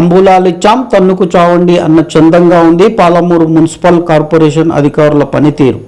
తాంబూలాలు ఇచ్చాం తన్నుకు చావండి అన్న చందంగా ఉంది పాలమూరు మున్సిపల్ కార్పొరేషన్ అధికారుల పనితీరు.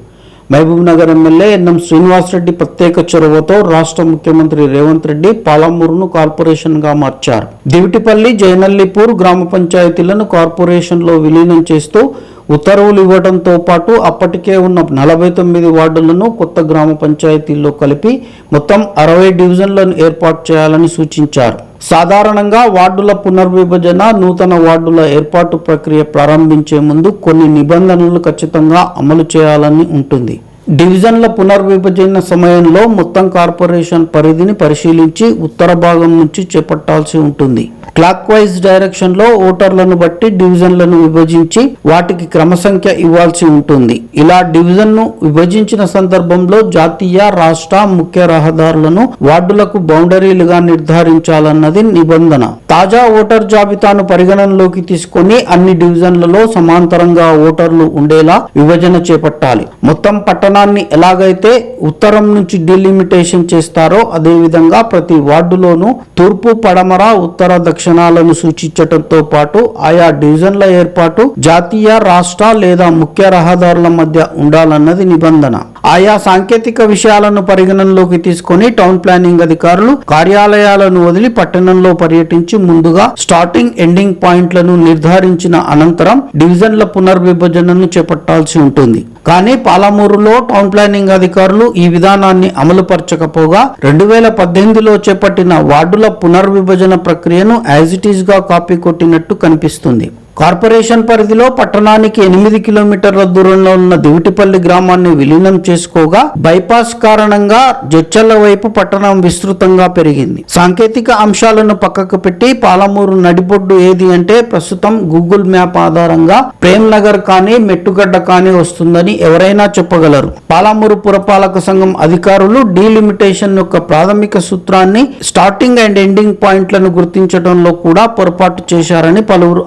మహబూబ్ నగర్ ఎమ్మెల్యే ఎన్ఎం శ్రీనివాసరెడ్డి ప్రత్యేక చొరవతో రాష్ట్ర ముఖ్యమంత్రి రేవంత్ రెడ్డి పాలమూరును కార్పొరేషన్గా మార్చారు. దివిటిపల్లి జైనల్లిపూర్ గ్రామ పంచాయతీలను కార్పొరేషన్లో విలీనం చేస్తూ ఉత్తర్వులు ఇవ్వడంతో పాటు అప్పటికే ఉన్న నలభై తొమ్మిది వార్డులను కొత్త గ్రామ పంచాయతీల్లో కలిపి మొత్తం అరవై డివిజన్లను ఏర్పాటు చేయాలని సూచించారు. సాధారణంగా వార్డుల పునర్విభజన నూతన వార్డుల ఏర్పాటు ప్రక్రియ ప్రారంభించే ముందు కొన్ని నిబంధనలు ఖచ్చితంగా అమలు చేయాలని ఉంటుంది. డివిజన్ల పునర్విభజన సమయంలో మొత్తం కార్పొరేషన్ పరిధిని పరిశీలించి ఉత్తర భాగం నుంచి చేపట్టాల్సి ఉంటుంది. క్లాక్ వైజ్ డైరెక్షన్లో ఓటర్లను బట్టి డివిజన్లను విభజించి వాటికి క్రమసంఖ్య ఇవ్వాల్సి ఉంటుంది. ఇలా డివిజన్ను విభజించిన సందర్భంలో జాతీయ రాష్ట్ర ముఖ్య రహదారులను వార్డులకు బౌండరీలుగా నిర్ధారించాలన్నది నిబంధన. తాజా ఓటర్ జాబితాను పరిగణనలోకి తీసుకొని అన్ని డివిజన్లలో సమాంతరంగా ఓటర్లు ఉండేలా విభజన చేపట్టాలి. మొత్తం పట్టణ పట్టణాన్ని ఎలాగైతే ఉత్తరం నుంచి డిలిమిటేషన్ చేస్తారో అదేవిధంగా ప్రతి వార్డులోనూ తూర్పు పడమర ఉత్తర దక్షిణాలను సూచించటంతో పాటు ఆయా డివిజన్ల ఏర్పాటు జాతీయ రాష్ట్ర లేదా ముఖ్య రహదారుల మధ్య ఉండాలన్నది నిబంధన. ఆయా సాంకేతిక విషయాలను పరిగణనలోకి తీసుకొని టౌన్ ప్లానింగ్ అధికారులు కార్యాలయాలను వదిలి పట్టణంలో పర్యటించి ముందుగా స్టార్టింగ్ ఎండింగ్ పాయింట్లను నిర్ధారించిన అనంతరం డివిజన్ల పునర్విభజనను చేపట్టాల్సి ఉంటుంది. కానీ పాలమూరులో టౌన్ ప్లానింగ్ అధికారులు ఈ విధానాన్ని అమలుపరచకపోగా రెండు వేల పద్దెనిమిదిలో చేపట్టిన వార్డుల పునర్విభజన ప్రక్రియను యాజ్ ఇట్గా కాపీ కొట్టినట్టు కనిపిస్తుంది. కార్పొరేషన్ పరిధిలో పట్టణానికి ఎనిమిది కిలోమీటర్ల దూరంలో ఉన్న దివిటిపల్లి గ్రామాన్ని విలీనం చేసుకోగా బైపాస్ కారణంగా జడ్చల్ల వైపు పట్టణం విస్తృతంగా పెరిగింది. సాంకేతిక అంశాలను పక్కకు పెట్టి పాలమూరు నడిబొడ్డు ఏది అంటే ప్రస్తుతం గూగుల్ మ్యాప్ ఆధారంగా ప్రేమ్ నగర్ కానీ మెట్టుగడ్డ కానీ వస్తుందని ఎవరైనా చెప్పగలరు. పాలమూరు పురపాలక సంఘం అధికారులు డీలిమిటేషన్ యొక్క ప్రాథమిక సూత్రాన్ని స్టార్టింగ్ అండ్ ఎండింగ్ పాయింట్లను గుర్తించడంలో కూడా పొరపాటు చేశారని పలువురు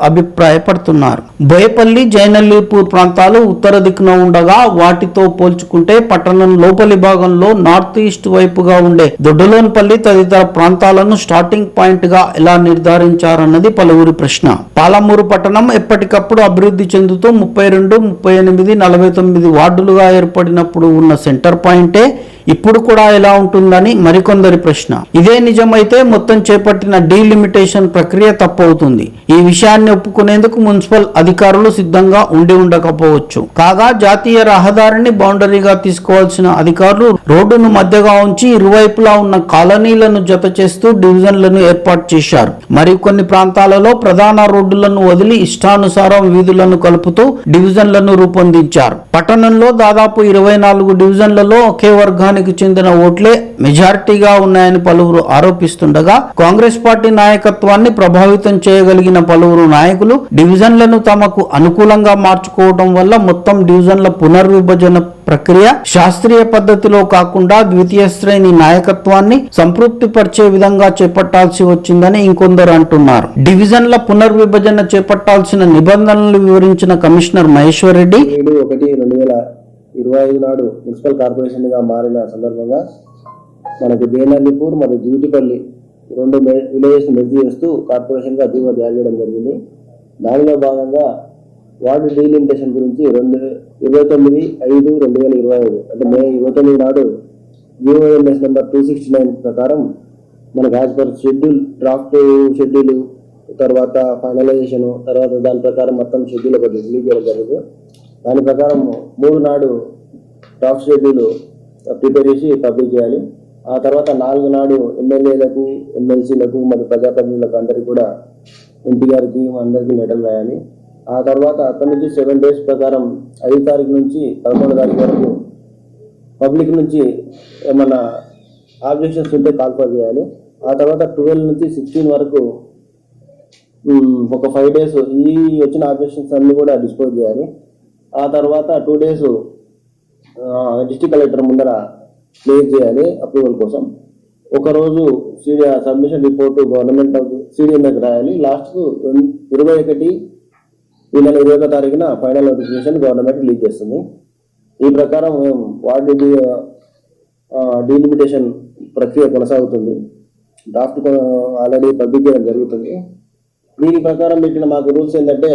అభిప్రాయపడుతున్నారు బోయపల్లి జైనల్లీపూర్ ప్రాంతాలు ఉత్తర దిక్కున ఉండగా వాటితో పోల్చుకుంటే పట్టణం లోపలి భాగంలో నార్త్ ఈస్ట్ వైపుగా ఉండే దొడ్డలోనిపల్లి తదితర ప్రాంతాలను స్టార్టింగ్ పాయింట్గా ఎలా నిర్ధారించారన్నది పలువురి ప్రశ్న. పాలమూరు పట్టణం ఎప్పటికప్పుడు అభివృద్ధి చెందుతూ ముప్పై రెండు ముప్పై ఎనిమిది నలభై తొమ్మిది వార్డులుగా ఏర్పడినప్పుడు ఉన్న సెంటర్ పాయింటే ఇప్పుడు కూడా ఎలా ఉంటుందని మరికొందరి ప్రశ్న. ఇదే నిజమైతే మొత్తం చేపట్టిన డీలిమిటేషన్ ప్రక్రియ తప్పవుతుంది. ఈ విషయాన్ని ఒప్పుకునేందుకు మున్సిపల్ అధికారులు సిద్ధంగా ఉండి ఉండకపోవచ్చు. కాగా జాతీయ రహదారిని బౌండరీగా తీసుకోవాల్సిన అధికారులు రోడ్డును మధ్యగా ఉంచి ఇరువైపులా ఉన్న కాలనీలను జత చేస్తూ డివిజన్లను ఏర్పాటు చేశారు. మరికొన్ని ప్రాంతాలలో ప్రధాన రోడ్డులను వదిలి ఇష్టానుసారం వీధులను కలుపుతూ డివిజన్లను రూపొందించారు. పట్టణంలో దాదాపు ఇరవై నాలుగు డివిజన్లలో ఒకే వర్గాన్ని వర్గానికి చెందిన ఓట్లే మెజారిటీగా ఉన్నాయని పలువురు ఆరోపిస్తుండగా కాంగ్రెస్ పార్టీ నాయకత్వాన్ని ప్రభావితం చేయగలిగిన పలువురు నాయకులు డివిజన్లను తమకు అనుకూలంగా మార్చుకోవడం వల్ల మొత్తం డివిజన్ల పునర్విభజన ప్రక్రియ శాస్త్రీయ పద్ధతిలో కాకుండా ద్వితీయ శ్రేణి నాయకత్వాన్ని సంతృప్తిపరిచే విధంగా చేపట్టాల్సి వచ్చిందని ఇంకొందరు అంటున్నారు. డివిజన్ల పునర్విభజన చేపట్టాల్సిన నిబంధనలు వివరించిన కమిషనర్ మహేశ్వర్ రెడ్డి ఒకటి రెండు వేల ఇరవై ఐదు నాడు మున్సిపల్ కార్పొరేషన్గా మారిన సందర్భంగా మనకు దేనల్లిపూర్ మరియు జీవిటిపల్లి రెండు విలేజెస్ మెర్జీ చేస్తూ కార్పొరేషన్గా జీవో జారీ చేయడం జరిగింది. దానిలో భాగంగా వార్డు డీలిమిటేషన్ గురించి రెండు ఇరవై తొమ్మిది ఐదు రెండు వేల ఇరవై ఐదు అంటే మే ఇరవై తొమ్మిది నాడు GOMS number two sixty nine ప్రకారం మనకు as per schedule draft schedule తర్వాత ఫైనలైజేషన్ తర్వాత దాని ప్రకారం మొత్తం షెడ్యూల్ ఒకటి రిలీజ్ చేయడం జరిగింది. దాని ప్రకారం మూడు నాడు టాప్ షెడ్యూల్ ప్రిపేర్ చేసి పబ్లిక్ చేయాలి. ఆ తర్వాత నాలుగు నాడు ఎమ్మెల్యేలకు ఎమ్మెల్సీలకు మరియు ప్రజాప్రతినిధులకు అందరికీ కూడా ఎంపీ గారికి అందరికీ మెడల్ రాయాలి ఆ తర్వాత అక్కడి నుంచి సెవెన్ డేస్ ప్రకారం ఐదు తారీఖు నుంచి పదకొండు తారీఖు వరకు పబ్లిక్ నుంచి ఏమన్నా ఆబ్జెక్షన్స్ ఉంటే కాల్ఫర్ చేయాలి. ఆ తర్వాత ట్వెల్వ్ నుంచి సిక్స్టీన్ వరకు ఒక ఫైవ్ డేస్ ఈ వచ్చిన ఆబ్జెక్షన్స్ అన్నీ కూడా డిస్పోజ్ చేయాలి. ఆ తర్వాత టూ డేస్ డిస్టిక్ కలెక్టర్ ముందర క్లియర్ చేయాలి అప్రూవల్ కోసం. ఒకరోజు CDMA submission report government of CDMA దగ్గర రాయాలి. లాస్ట్ ఇరవై ఒకటి ఈ నెల ఇరవై ఒక తారీఖున ఫైనల్ నోటిఫికేషన్ గవర్నమెంట్ రిలీజ్ చేస్తుంది. ఈ ప్రకారం మేము వార్డు డీలిమిటేషన్ ప్రక్రియ కొనసాగుతుంది. డ్రాఫ్ట్ ఆల్రెడీ పబ్లిక్ చేయడం జరుగుతుంది. దీని ప్రకారం పెట్టిన మాకు రూల్స్ ఏంటంటే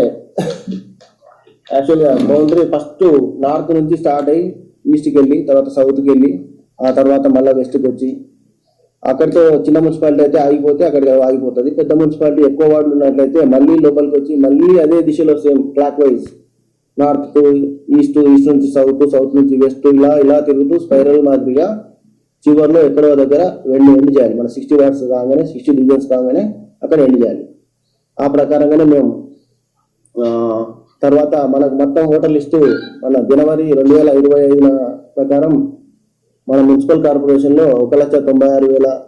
యాక్చువల్గా బౌండరీ ఫస్ట్ నార్త్ నుంచి స్టార్ట్ అయ్యి ఈస్ట్కి వెళ్ళి తర్వాత సౌత్కి వెళ్ళి ఆ తర్వాత మళ్ళీ వెస్ట్కి వచ్చి అక్కడితో చిన్న మున్సిపాలిటీ అయితే ఆగిపోతే అక్కడికి ఆగిపోతుంది. పెద్ద మున్సిపాలిటీ ఎక్కువ వార్డులు ఉన్నట్లయితే మళ్ళీ లోపలికి వచ్చి మళ్ళీ అదే దిశలో same clockwise north to east east నుంచి సౌత్ సౌత్ నుంచి వెస్ట్ ఇలా ఇలా తిరుగుతూ స్పైరల్ మాదిరిగా చివరిలో ఎక్కడో దగ్గర వెళ్ళి ఎండ్ చేయాలి. మన సిక్స్టీ వాట్స్ కాగానే సిక్స్టీ డివిజన్స్ కాగానే అక్కడ ఎండ్ చేయాలి. ఆ ప్రకారంగానే మేము తర్వాత మనకు మొత్తం ఓటర్ లిస్టు మన జనవరి రెండు వేల ఇరవై ఐదున ప్రకారం మన మున్సిపల్ కార్పొరేషన్లో ఒక లక్ష తొంభై ఆరు వేల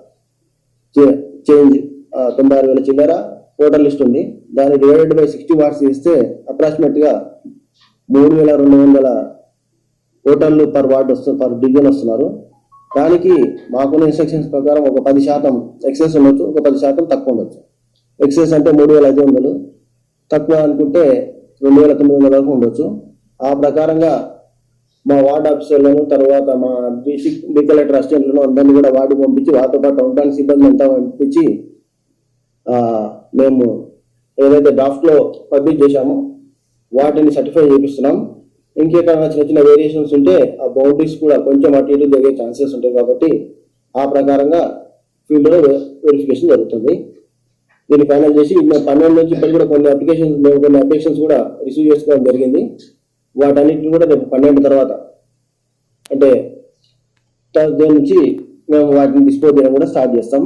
చే- చేంజ్ తొంభై ఆరు వేల చిల్లర ఓటర్ లిస్ట్ ఉంది. దాన్ని డివైడెడ్ బై సిక్స్టీ వాట్స్ ఇస్తే అప్రాక్సిమేట్గా మూడు వేల రెండు వందల ఓటర్లు పర్ వార్డ్ వస్తు పర్ డివిజన్ వస్తున్నారు. దానికి మాకున్న ఇన్స్ట్రక్షన్స్ ప్రకారం ఒక పది శాతం ఎక్సెస్ ఉండొచ్చు ఒక పది శాతం తక్కువ ఉండొచ్చు. ఎక్సెస్ అంటే మూడు వేల ఐదు వందలు. తక్కువ అనుకుంటే రెండు వేల తొమ్మిది వందల వరకు ఉండొచ్చు. ఆ ప్రకారంగా మా వార్డ్ ఆఫీసర్లను తర్వాత మా డిస్టిక్ డి కలెక్టర్ అసిస్టెంట్లను అందరినీ కూడా వార్డు పంపించి వారితో పాటు ఉండడానికి సిబ్బంది అంతా పంపించి మేము ఏదైతే డ్రాఫ్ట్లో పబ్లిష్ చేశామో వాటిని సర్టిఫై చేపిస్తున్నాం. ఇంకేమైనా చిన్న చిన్న వేరియేషన్స్ ఉంటే ఆ బౌండరీస్ కూడా కొంచెం అటు ఇటు జరిగే ఛాన్సెస్ ఉంటాయి కాబట్టి ఆ ప్రకారంగా ఫీల్డ్లో వెరిఫికేషన్ జరుగుతుంది. దీన్ని ఫైనల్ చేసి మేము పన్నెండు నుంచి ఇప్పటికి కూడా కొన్ని అప్లికేషన్స్ కొన్ని అప్లికేషన్స్ కూడా రిసీవ్ చేసుకోవడం జరిగింది. వాటన్నిటిని కూడా రేపు పన్నెండు తర్వాత అంటే థర్స్డే నుంచి మేము వాటిని డిస్పోజ్ చేయడం కూడా స్టార్ట్ చేస్తాం.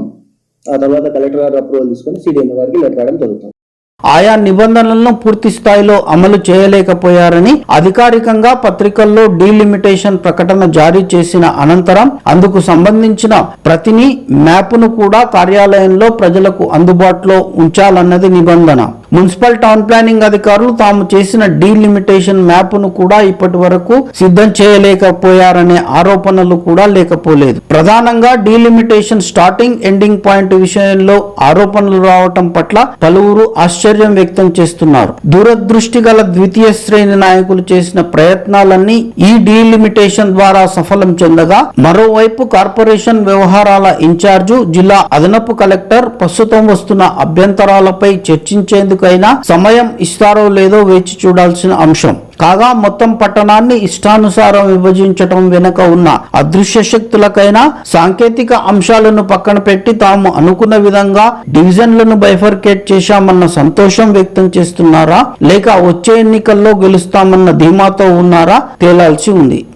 ఆ తర్వాత కలెక్టర్ గారు అప్రూవల్ తీసుకొని సిడిఎం గారికి లెటర్ రాయడం జరుగుతుంది. ఆయా నిబంధనలను పూర్తి స్థాయిలో అమలు చేయలేకపోయారని అధికారికంగా పత్రికల్లో డీలిమిటేషన్ ప్రకటన జారీ చేసిన అనంతరం అందుకు సంబంధించిన ప్రతిని మ్యాప్ను కూడా కార్యాలయంలో ప్రజలకు అందుబాటులో ఉంచాలన్నది నిబంధన. మున్సిపల్ టౌన్ ప్లానింగ్ అధికారులు తాము చేసిన డీలిమిటేషన్ మ్యాప్ను కూడా ఇప్పటి వరకు సిద్ధం చేయలేకపోయారనే ఆరోపణలు కూడా లేకపోలేదు. ప్రధానంగా డీలిమిటేషన్ స్టార్టింగ్ ఎండింగ్ పాయింట్ విషయంలో ఆరోపణలు రావటం పట్ల పలువురు ఆశ్చర్యం వ్యక్తం చేస్తున్నారు. దూరదృష్టి గల ద్వితీయ శ్రేణి నాయకులు చేసిన ప్రయత్నాలన్నీ ఈ డీలిమిటేషన్ ద్వారా సఫలం చెందగా మరోవైపు కార్పొరేషన్ వ్యవహారాల ఇన్ఛార్జు జిల్లా అదనపు కలెక్టర్ ప్రస్తుతం వస్తున్న అభ్యంతరాలపై చర్చించేందుకు చర్చించేందుకైనా సమయం ఇస్తారో లేదో వేచి చూడాల్సిన అంశం. కాగా మొత్తం పట్టణాన్ని ఇష్టానుసారం విభజించటం వెనుక ఉన్న అదృశ్య శక్తులకైనా సాంకేతిక అంశాలను పక్కన పెట్టి తాము అనుకున్న విధంగా డివిజన్లను బైఫర్కేట్ చేశామన్న సంతోషం వ్యక్తం చేస్తున్నారా? లేక వచ్చే ఎన్నికల్లో గెలుస్తామన్న ధీమాతో ఉన్నారా? తేలాల్సి ఉంది.